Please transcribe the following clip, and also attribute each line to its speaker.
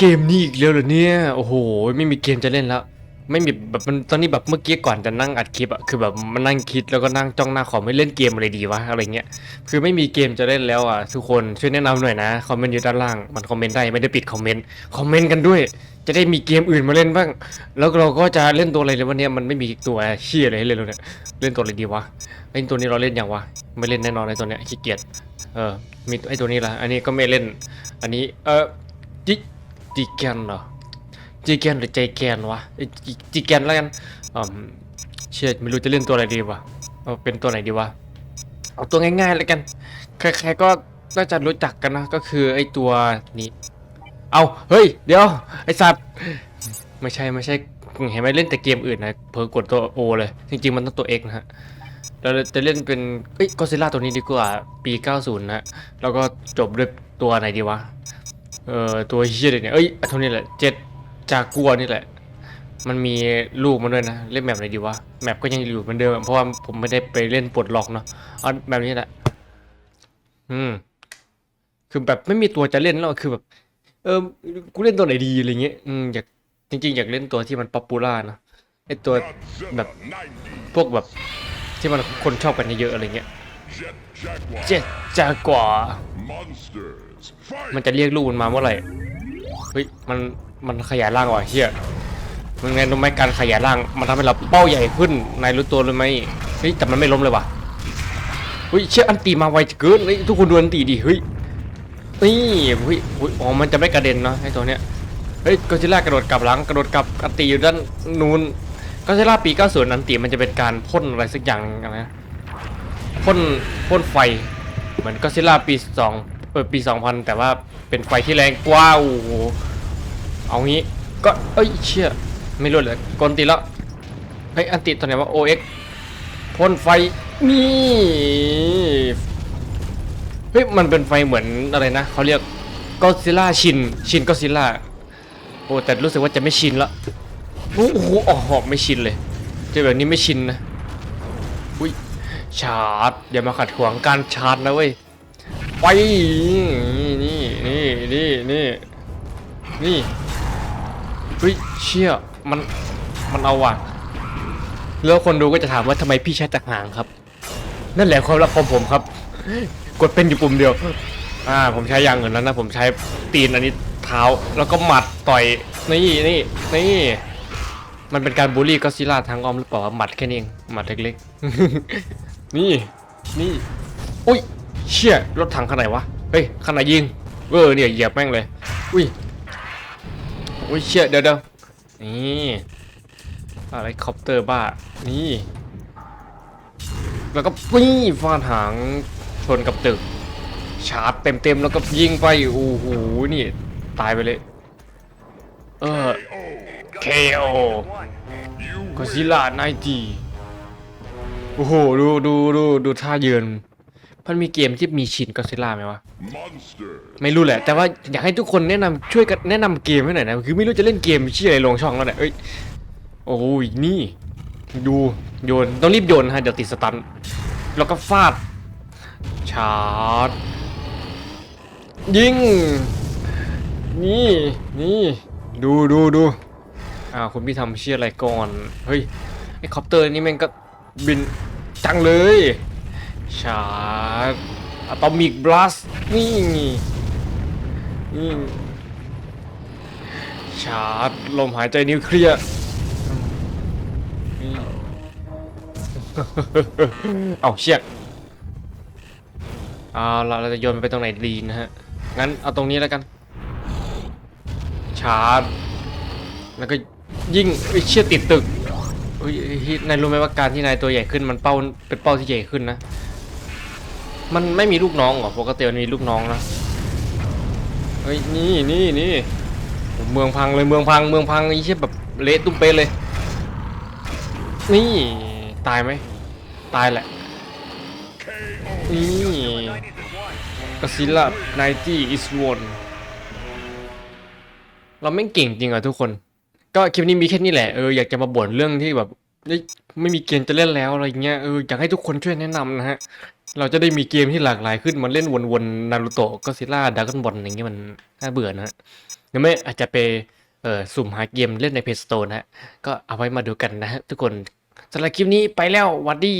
Speaker 1: เกมนี้อีกแล้วเหรอเนี่ย โอ้โห ไม่มีเกมจะเล่นแล้ว ไม่มีแบบมันตอนนี้แบบเมื่อกี้ก่อนจะนั่งอัดคลิปอะคือแบบมันนั่งคิดแล้วก็นั่งจ้องหน้าคอมไม่เล่นเกมอะไรดีวะอะไรเงี้ย คือไม่มีเกมจะเล่นแล้วอะทุกคนช่วยแนะนำหน่อยนะ คอมเมนต์อยู่ด้านล่าง มันคอมเมนต์ได้ไม่ได้ปิดคอมเมนต์ คอมเมนต์กันด้วย จะได้มีเกมอื่นมาเล่นบ้าง แล้วเราก็จะเล่นตัวอะไรเลยวันนี้มันไม่มีตัวเชี่ยอะไรให้เล่นเลยเนี่ย เล่นตัวอะไรดีวะ เล่นตัวนี้เราเล่นอย่างวะ ไม่เล่นแน่นอนไอ้ตัวเนี้ยขี้เกียจ เออ มีไอ้ตัวนี้ละ อันนี้ก็ไม่เล่น อันนี้ เออจิ จิแกนเหรอจีแกนหรือใจแกนวะเอ้จีแกนแล้วกันอืมเชื่อไม่รู้จะเล่นตัวอะไรดีวะเอาเป็นตัวไหนดีวะเอาตัวง่ายๆแล้วกันใครๆก็น่าจะรู้จักกันนะก็คือไอ้ตัวนี้ เอาเฮ้ย เดี๋ยวไอ้สัตว์ไม่ใช่ไม่ใช่เห็นไหมเล่นแต่เกมอื่นนะเพอกดตัว O เลย จริงๆมันต้องตัว X นะฮะเราจะเล่นเป็นเอ้ยก็ซิล่าตัวนี้ดีกว่าปี 90นะแล้วก็จบด้วยตัวไหนดีวะ เอ่อตัวเฮียเลยเนี่ยเอ้ยเท่านี้แหละเจ็ดจากัวนี่แหละ มันมีลูกมันด้วยนะเล่นแบบไหนดีวะแมปก็ยังอยู่เหมือนเดิมเพราะว่าผมไม่ได้ไปเล่นปลดล็อกเนาะเอาแบบนี้แหละ อืม คือแบบไม่มีตัวจะเล่นแล้วคือแบบ เออกูเล่นตัวไหนดีอะไรเงี้ยอืมอยากจริง ๆ อยากเล่นตัวที่มันป๊อปปูล่านะไอตัวแบบพวกแบบที่มันคนชอบกันเยอะๆอะไรเงี้ย เจ็ดจากว่า
Speaker 2: Monsters,
Speaker 1: มัน
Speaker 2: fight!
Speaker 1: จะเรียกลูกมันมาเมื่อไหร่เฮ้ยมันมันขยายร่างว่ะเฮียมันไงรู้ไหมการขยายร่าง มันทำให้เราเป้าใหญ่ขึ้นนายรู้ตัวเลยไหมเฮ้ยแต่มันไม่ล้มเลยว่ะเฮ้ยเชื่ออันตีมาไวเกินเฮ้ยทุกคนดูอันตีดิเฮ้ยนี่เฮ้ยเฮ้ยอ๋อมันจะไม่กระเด็นเนาะไอ้ตัวเนี้ยเฮ้ยก็ซิล่ากระโดดกลับหลังกระโดดกลับอันตีอยู่ด้านนู้นก็ซิล่าปี90อันตีมันจะเป็นการพ่นอะไรสักอย่างหนึ่งอะไรนะ พ่นพ่นไฟ เหมือนก็ซิล่าปีสองเออปี2000แต่ว่าเป็นไฟที่แรงกว่าโอ้โหเอางี้ก็เอ้ยเชี่ยไม่รู้เลยกลตีแล้วเฮ้ยอันติตัวไหนว่า OX พ่นไฟนี่เฮ้ยมันเป็นไฟเหมือนอะไรนะเขาเรียกก็ซิล่าชินชินก็ซิล่าโอ้แต่รู้สึกว่าจะไม่ชินละโอ้โหออกไม่ชินเลยเจอแบบนี้ไม่ชินนะอุ้ย ชาร์จอย่ามาขัดขวางการชาร์จนะเว้ยไปนี่นี่นี่นี่นี่เฮ้ยเชี่ยมันมันเอาว่ะแล้วคนดูก็จะถามว่าทำไมพี่ใช้ตะหางครับ นั่นแหละความลับของผมครับ กดเป็นอยู่ปุ่มเดียว อ่า ผมใช้อย่างอื่นแล้วนะผมใช้ตีนอันนี้เท้าแล้วก็หมัดต่อยนี่นี่นี่มันเป็นการบูลลี่ก็ซิล่าทางอ้อมหรือเปล่าหมัดแค่นี้เองหมัดเล็กๆ นี่ นี่ อุ้ย เชี่ย รถถังคันไหนวะ เฮ้ยคันไหนยิงเออเนี่ยเหยียบแม่งเลย อุ้ย อุ้ย เชี่ย เดี๋ยวเดี๋ยวนี่ อะไรคอปเตอร์บ้า นี่ แล้วก็ปี้ฟาดหางชนกับตึก ชาร์จเต็มๆ แล้วก็ยิงไป โอ้โห นี่ ตายไปเลย เออ KO ก็ซิล่าไนตี โอ้โห ดูดูดูดูท่ายืนมันมีเกมที่มีชินก็ซิล่าไหมวะ
Speaker 2: Monsters,
Speaker 1: ไม่รู้แหละ แต่ว่าอยากให้ทุกคนแนะนำช่วยกันแนะนำเกมให้หน่อยนะ คือไม่รู้จะเล่นเกมชื่ออะไรลงช่องแล้วเนี่ยเอ้ย โอ้ยนี่ ดูโยน ต้องรีบโยนนะฮะ เดี๋ยวติดสตัน แล้วก็ฟาด ชาร์จ ยิง นี่นี่ ดูดูดูอ้าวคุณพี่ทำเชี่ยอะไรก่อน เฮ้ย ไอ้คอปเตอร์นี่แม่งก็ บินจังเลยชาร์จอะตอมิกบลัสนี่นี่ชาร์จลมหายใจนิวเคลียร์เอาเชี่ยเอาเราเราจะโยนมันไปตรงไหนดีนะฮะ งั้นเอาตรงนี้แล้วกัน ชาร์จ แล้วก็ยิ่งไอเชี่ยติดตึก เฮ้ยเฮ้ยนายรู้ไหมว่าการที่นายตัวใหญ่ขึ้นมันเป้าเป็นเป้าที่ใหญ่ขึ้นนะ มันไม่มีลูกน้องเหรอปกติมันมีลูกน้องนะเฮ้ยนี่นี่นี่เมืองพังเลยเมืองพังเมืองพังไอ้เชี่ยแบบเละตุ้มเป๊ะเลย นี่ตายไหมตายแหละนี่กซิล่าไนตี้อิสวอนเราไม่เก่งจริงอะทุกคน ก็คลิปนี้มีแค่นี้แหละเอออยากจะมาบ่นเรื่องที่แบบไม่มีเกมจะเล่นแล้วอะไรเงี้ยเอออยากให้ทุกคนช่วยแนะนำนะฮะเราจะได้มีเกมที่หลากหลายขึ้นมาเล่นวนๆนารูโตะก็ซิล่าดากอนบอลอย่างเงี้ยมันน่าเบื่อนะฮะหรือไม่อาจจะไปเออสุ่มหาเกมเล่นในเพจสโตนะฮะก็เอาไว้มาดูกันนะฮะทุกคนสำหรับคลิปนี้ไปแล้ววัดดี